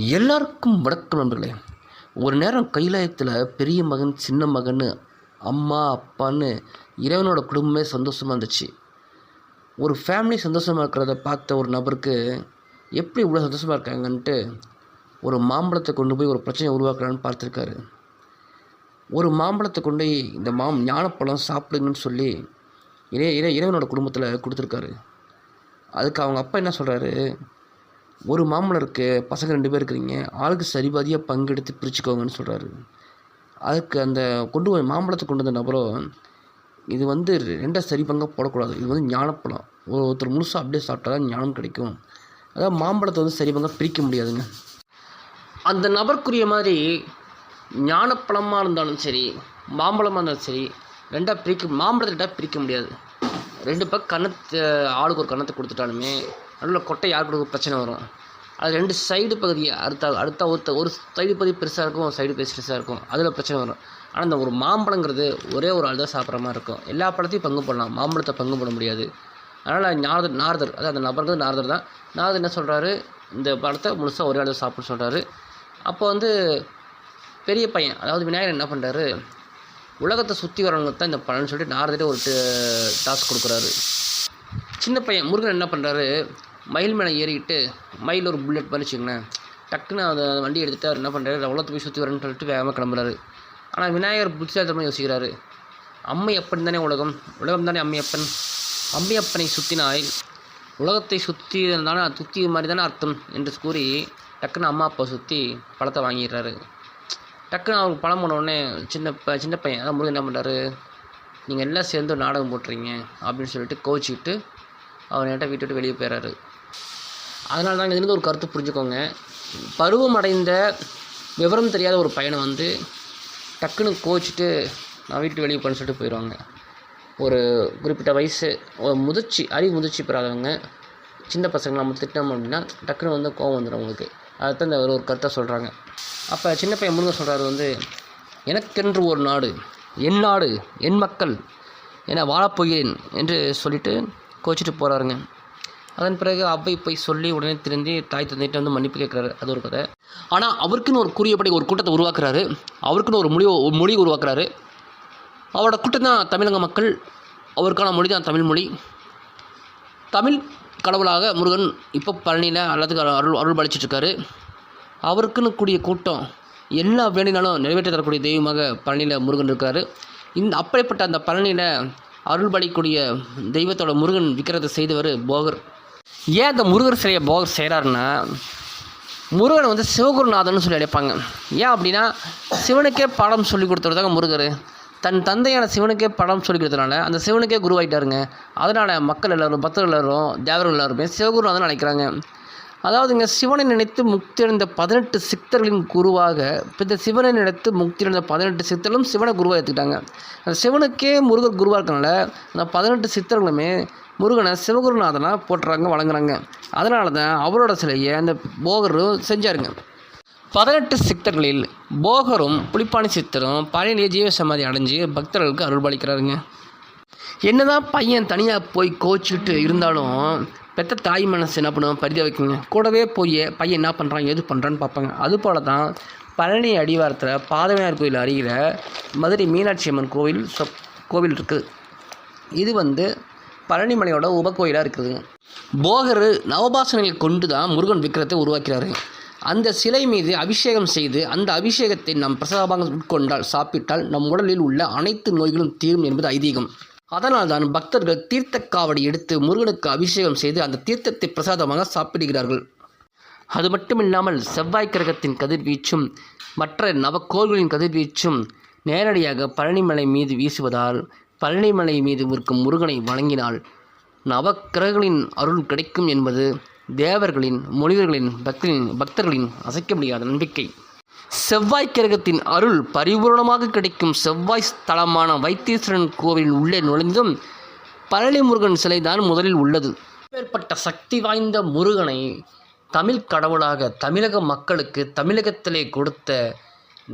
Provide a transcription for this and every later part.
எல்லாருக்கும் வணக்கம் நண்பர்களே. ஒரு நேரம் கைலாயத்தில் பெரிய மகன் சின்ன மகன் அம்மா அப்பான்னு இறைவனோட குடும்பமே சந்தோஷமாக இருந்துச்சு. ஒரு ஃபேமிலி சந்தோஷமாக இருக்கிறத பார்த்த ஒரு நபருக்கு எப்படி இவ்வளோ சந்தோஷமாக இருக்காங்கன்ட்டு ஒரு மாம்பழத்தை கொண்டு போய் ஒரு பிரச்சனையை உருவாக்குறான்னு பார்த்துருக்காரு. ஒரு மாம்பழத்தை கொண்டு போய் இந்த மாம் ஞானப்பழம் சாப்பிடுங்கன்னு சொல்லி இறை இறை இறைவனோட குடும்பத்தில் கொடுத்துருக்காரு. அதுக்கு அவங்க அப்பா என்ன சொல்கிறாரு ஒரு மாம்பழம் பசங்க ரெண்டு பேர் இருக்கிறீங்க ஆளுக்கு சரிபாதியாக பங்கெடுத்து பிரிச்சுக்கோங்கன்னு சொல்கிறாரு அதுக்கு அந்த கொண்டு போய் மாம்பழத்தை கொண்டு வந்த நபரும் இது வந்து ரெண்டாக சரி பங்காக போடக்கூடாது இது வந்து ஞானப்பழம். ஒரு- ஒருத்தர் முழுசாக அப்படியே சாப்பிட்டா தான் ஞானம் கிடைக்கும். அதாவது மாம்பழத்தை வந்து சரி பங்காக பிரிக்க முடியாதுங்க. அந்த நபருக்குரிய மாதிரி ஞானப்பழமாக இருந்தாலும் சரி மாம்பழமாக இருந்தாலும் சரி ரெண்டாக பிரிக்க மாம்பழத்தை ரெண்டாக பிரிக்க முடியாது. ரெண்டு பக்கம் கன்னத்தை ஆளுக்கு ஒரு கன்னத்தை கொடுத்துட்டாலுமே நடுவில் கொட்டை யாருக்கு கொடுக்க பிரச்சனை வரும். அது ரெண்டு சைடு பகுதியை அடுத்த அடுத்த ஒருத்த ஒரு சைடு பகுதி பெருசாக இருக்கும் ஒரு சைடு பெருசாக இருக்கும். அதில் பிரச்சனை வரும். ஆனால் இந்த ஒரு மாம்பழங்கிறது ஒரே ஒரு ஆள் தான் சாப்பிட்ற மாதிரி இருக்கும். எல்லா பழத்தையும் பங்கு போடலாம். மாம்பழத்தை பங்கு போட முடியாது. அதனால் நாரதர் நாரதர் அதாவது அந்த நபருக்கு நாரதர் தான். நாரதர் என்ன சொல்கிறாரு இந்த பழத்தை முழுசாக ஒரே ஆள் சாப்பிட சொல்கிறாரு அப்போ வந்து பெரிய பையன் அதாவது விநாயகர் என்ன பண்ணுறாரு உலகத்தை சுற்றி வரவங்க தான் இந்த பழம்னு சொல்லிட்டு நாரதரே ஒரு டாஸ்க் கொடுக்குறாரு. சின்ன பையன் முருகன் என்ன பண்ணுறாரு மயில் மேலே ஏறிக்கிட்டு மயில் ஒரு புல்லட் மாதிரி வச்சுக்கோங்களேன். டக்குன்னு அந்த வண்டி எடுத்துகிட்டு அவர் என்ன பண்ணுறாரு உலகத்தை போய் சுற்றி வரேன்னு சொல்லிட்டு வேகமாக கிளம்புறாரு. ஆனால் விநாயகர் புத்திசாலித்தனமாக யோசிக்கிறாரு. அம்மை அப்பன் தானே உலகம். உலகம் தானே அம்மையப்பன். அம்மையப்பனை சுற்றினாய் உலகத்தை சுற்றி தானே சுற்றி மாதிரி தானே அர்த்தம் என்று கூறி டக்குன்னு அம்மா அப்பா சுற்றி பழத்தை வாங்கிடுறாரு. டக்குன்னு அவருக்கு பழம் போன உடனே சின்ன ப சின்ன பையன் அதான் முருகன் என்ன பண்ணுறாரு நீங்கள் எல்லாம் சேர்ந்து நாடகம் போட்டுறீங்க அப்படின்னு சொல்லிட்டு கோச்சிக்கிட்டு அவர் என்கிட்ட வீட்டு விட்டு வெளியே போயிடுறாரு. அதனால தான் இதுலேருந்து ஒரு கருத்து புரிஞ்சுக்கோங்க. பருவம் அடைந்த விவரம் தெரியாத ஒரு பையனை வந்து டக்குன்னு கோச்சிட்டு நான் வீட்டு வெளியே போன்னு சொல்லிட்டு போயிடுவாங்க. ஒரு குறிப்பிட்ட வயசு ஒரு முதிர்ச்சி அறிவு முதிர்ச்சி பெறாதவங்க சின்ன பசங்களை நம்ம திட்டோம் அப்படின்னா டக்குன்னு வந்து கோவம் வந்துடும் அவங்களுக்கு. அதுதான் இந்த ஒரு ஒரு கருத்தை சொல்கிறாங்க அப்போ சின்ன பையன் முருகன் சொல்கிறாரு வந்து எனக்கென்று ஒரு நாடு என் நாடு என் மக்கள் என வாழப்போகிறேன் என்று சொல்லிட்டு கோச்சிட்டு போகிறாருங்க அதன் பிறகு அவ்வை போய் சொல்லி உடனே திருந்தி தாய் தந்தைகிட்ட வந்து மன்னிப்பு கேட்குறாரு. அது ஒரு கதை. ஆனால் அவருக்குன்னு ஒரு கூறியபடி ஒரு கூட்டத்தை உருவாக்குறாரு. அவருக்குன்னு ஒரு மொழி மொழி உருவாக்குறாரு. அவரோட கூட்டம் தான் தமிழக மக்கள் அவருக்கான மொழி தான் தமிழ் மொழி. தமிழ் கடவுளாக முருகன் இப்போ பழனியில் எல்லாத்துக்கும் அருள் அருள் பழிச்சிட்ருக்காரு அவருக்குன்னு கூடிய கூட்டம் எல்லா வேண்டினாலும் நிறைவேற்றி தரக்கூடிய தெய்வமாக பழனியில் முருகன் இருக்காரு. இந்த அப்படிப்பட்ட அந்த பழனியில் அருள் பாலிக்கக்கூடிய தெய்வத்தோட முருகன் விக்கிரத்தை செய்தவர் போகர். ஏன் அந்த முருகர் சிலையை போகர் செய்கிறாருன்னா முருகனை வந்து சிவகுருநாதன் சொல்லி அழைப்பாங்க. ஏன் அப்படின்னா சிவனுக்கே பாடம் சொல்லி கொடுத்துருதாங்க முருகர். தன் தந்தையான சிவனுக்கே படம் சொல்லி கொடுத்தனால அந்த சிவனுக்கே குருவாயிட்டாருங்க. அதனால் மக்கள் எல்லாரும் பக்தர்கள் எல்லோரும் தேவர்கள் எல்லாருமே சிவகுருநாதன் அழைக்கிறாங்க. அதாவதுங்க சிவனை நினைத்து முக்தி அடைந்த பதினெட்டு சித்தர்களின் குருவாக இந்த சிவனை நினைத்து முக்தி அடைந்த பதினெட்டு சித்தர்களும் சிவனை குருவாக எடுத்துக்கிட்டாங்க. அந்த சிவனுக்கே முருகர் குருவாக இருக்கனால அந்த பதினெட்டு சித்தர்களுமே முருகனை சிவகுருநாதனாக போட்டுறாங்க வழங்குறாங்க. அதனால தான் அவரோட சிலையை அந்த போகரும் செஞ்சாருங்க. பதினெட்டு சித்தர்களில் போகரும் புலிப்பாணி சித்தரும் பழனியே ஜீவசமாதி அடைஞ்சு பக்தர்களுக்கு அருள்பாலிக்கிறாருங்க. என்னதான் பையன் தனியாக போய் கோச்சிக்கிட்டு இருந்தாலும் பெத்த தாய் மனசு என்ன பண்ணுவோம் பரிதவிக்குங்க கூடவே போய் பையன் என்ன பண்ணுறான் எது பண்ணுறான்னு பார்ப்பாங்க. அதுபோல தான் பழனி அடிவாரத்தில் பாதவினார் கோயில் அருகில் மதுரை மீனாட்சி அம்மன் கோவில் சொப் கோவில் இருக்குது இது வந்து பழனிமலையோட உபகோயிலாக இருக்குது. போகர் நவபாசனையை கொண்டு தான் முருகன் விக்கிரத்தை உருவாக்கிறாரு. அந்த சிலை மீது அபிஷேகம் செய்து அந்த அபிஷேகத்தை நாம் பிரசாதமாக உட்கொண்டால் சாப்பிட்டால் நம் உடலில் உள்ள அனைத்து நோய்களும் தீரும் என்பது ஐதீகம். அதனால் தான் பக்தர்கள் தீர்த்த காவடி எடுத்து முருகனுக்கு அபிஷேகம் செய்து அந்த தீர்த்தத்தை பிரசாதமாக சாப்பிடுகிறார்கள். அது மட்டுமில்லாமல் செவ்வாய் கிரகத்தின் கதிர்வீச்சும் மற்ற நவக்கோள்களின் கதிர்வீச்சும் நேரடியாக பழனிமலை மீது வீசுவதால் பழனிமலை மீது இருக்கும் முருகனை வணங்கினால் நவக்கிரகங்களின் அருள் கிடைக்கும் என்பது தேவர்களின் முனிவர்களின் பக்தர்களின் பக்தர்களின் அசைக்க முடியாத நம்பிக்கை. செவ்வாய் கிரகத்தின் அருள் பரிபூரணமாக கிடைக்கும் செவ்வாய் ஸ்தலமான வைத்தீஸ்வரன் கோவிலின் உள்ளே நுழைந்தும் பழனி முருகன் சிலைதான் முதலில் உள்ளது. மேற்பட்ட சக்தி வாய்ந்த முருகனை தமிழ் கடவுளாக தமிழக மக்களுக்கு தமிழகத்திலே கொடுத்த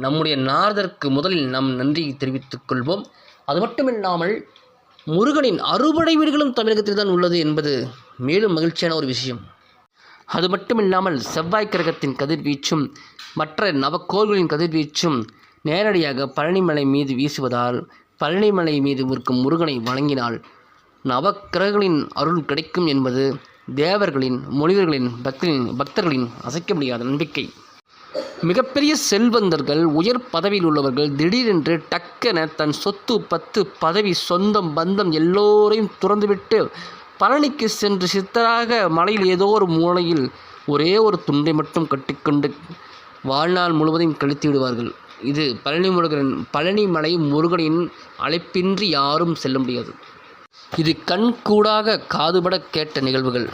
நம்முடைய நாரதற்கு முதலில் நாம் நன்றி தெரிவித்துக் கொள்வோம். அது மட்டுமில்லாமல் முருகனின் அறுபடை வீடுகளும் தமிழகத்தில் தான் உள்ளது என்பது மேலும் மகிழ்ச்சியான ஒரு விஷயம். அது மட்டுமில்லாமல் செவ்வாய் கிரகத்தின் கதிர்வீச்சும் மற்ற நவக்கோள்களின் கதிர்வீச்சும் நேரடியாக பழனிமலை மீது வீசுவதால் பழனிமலை மீது இருக்கும் முருகனை வணங்கினால் நவக்கிரகங்களின் அருள் கிடைக்கும் என்பது தேவர்களின் முனிவர்களின் பக்தர்களின் பக்தர்களின் அசைக்க முடியாத நம்பிக்கை. மிகப்பெரிய செல்வந்தர்கள் உயர் பதவியில் உள்ளவர்கள் திடீரென்று டக்கென தன் சொத்து பத்து பதவி சொந்தம் பந்தம் எல்லோரையும் துறந்துவிட்டு பழனிக்கு சென்று சித்தராக மலையில் ஏதோ ஒரு மூலையில் ஒரே ஒரு துண்டை மட்டும் கட்டிக்கொண்டு வாழ்நாள் முழுவதையும் கழித்து விடுவார்கள். இது பழனி முருகன் பழனிமலை முருகனின் அழைப்பின்றி யாரும் செல்ல முடியாது. இது கண் கூடாக காதுபட கேட்ட நிகழ்வுகள்.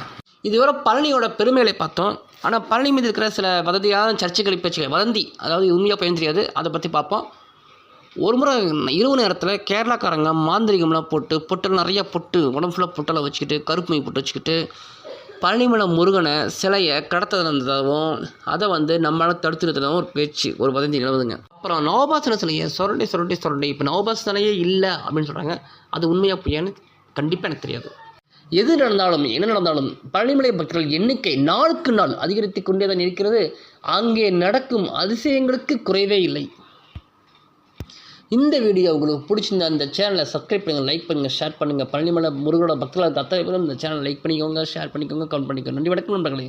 இதுவரை பழனியோட பெருமைகளை பார்த்தோம். ஆனால் பழனி மீது இருக்கிற சில வதந்தியான சர்ச்சைகளை பேச்சுகள் வதந்தி அதாவது உண்மையாக பயன் தெரியாது அதை பற்றி பார்ப்போம். ஒரு முறை இரவு நேரத்தில் கேரளாக்காரங்க மாந்திரிகம்லாம் போட்டு பொட்டல் நிறையா பொட்டு உடம்பு ஃபுல்லாக பொட்டலை வச்சுக்கிட்டு கருப்பு மை போட்டு வச்சுக்கிட்டு பழனிமலை முருகனை சிலையை கடத்ததாகவும் அதை வந்து நம்மளால் தடுத்துறதுலாம் ஒரு பேச்சு ஒரு வதந்தி நிலவுதுங்க. அப்புறம் நவபாசன சிலையை சுரண்டி சுரண்டி சுரண்டி இப்போ நவபாசன சிலையே இல்லை அப்படின்னு சொல்கிறாங்க அது உண்மையாக பொய்யான்னு கண்டிப்பாக எனக்கு தெரியாது. எது நடந்தாலும் என்ன நடந்தாலும் பழனிமலை பக்தர்கள் எண்ணிக்கை நாளுக்கு நாள் அதிகரித்து கொண்டே தான் இருக்கிறது. அங்கே நடக்கும் அதிசயங்களுக்கு குறைவே இல்லை. இந்த வீடியோ உங்களுக்கு பிடிச்சிருந்தா இந்த சேனலை சப்ஸ்கிரைப் பண்ணுங்கள் லைக் பண்ணுங்கள் ஷேர் பண்ணுங்கள் பழனிமலை முருகனோட பக்தர்கள் அத்தனை பேரும் இந்த சேனலை லைக் பண்ணிக்கோங்க ஷேர் பண்ணிக்கோங்க கமெண்ட் பண்ணிக்கோங்க. நன்றி வணக்கம் நண்பர்களே.